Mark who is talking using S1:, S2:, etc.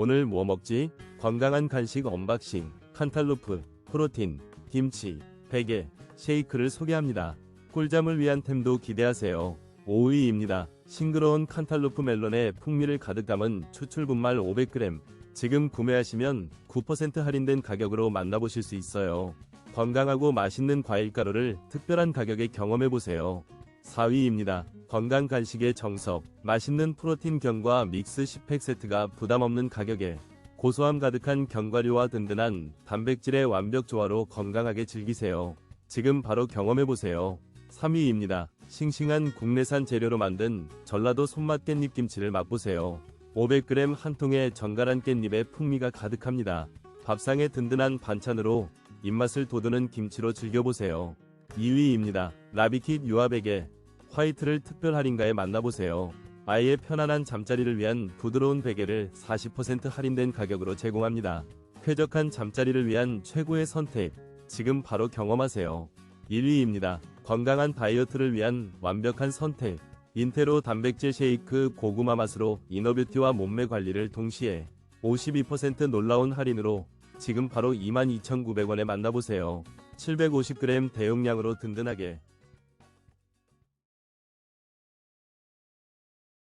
S1: 오늘 뭐 먹지? 건강한 간식 언박싱, 칸탈루프, 프로틴, 김치, 베개, 쉐이크를 소개합니다. 꿀잠을 위한 템도 기대하세요. 5위입니다. 싱그러운 칸탈루프 멜론에 풍미를 가득 담은 추출 분말 500g. 지금 구매하시면 9% 할인된 가격으로 만나보실 수 있어요. 건강하고 맛있는 과일가루를 특별한 가격에 경험해보세요. 4위입니다. 건강 간식의 정석, 맛있는 프로틴 견과 믹스 10팩 세트가 부담 없는 가격에 고소함 가득한 견과류와 든든한 단백질의 완벽 조화로 건강하게 즐기세요. 지금 바로 경험해보세요. 3위입니다. 싱싱한 국내산 재료로 만든 전라도 손맛 깻잎 김치를 맛보세요. 500g 한 통에 정갈한 깻잎의 풍미가 가득합니다. 밥상의 든든한 반찬으로 입맛을 돋우는 김치로 즐겨보세요. 2위입니다. 라비킷 유아베개 화이트를 특별 할인가에 만나보세요. 아이의 편안한 잠자리를 위한 부드러운 베개를 40% 할인된 가격으로 제공합니다. 쾌적한 잠자리를 위한 최고의 선택. 지금 바로 경험하세요. 1위입니다. 건강한 다이어트를 위한 완벽한 선택. 인테로 단백질 쉐이크 고구마 맛으로 이너뷰티와 몸매 관리를 동시에 52% 놀라운 할인으로 지금 바로 22,900원에 만나보세요. 750g 대용량으로 든든하게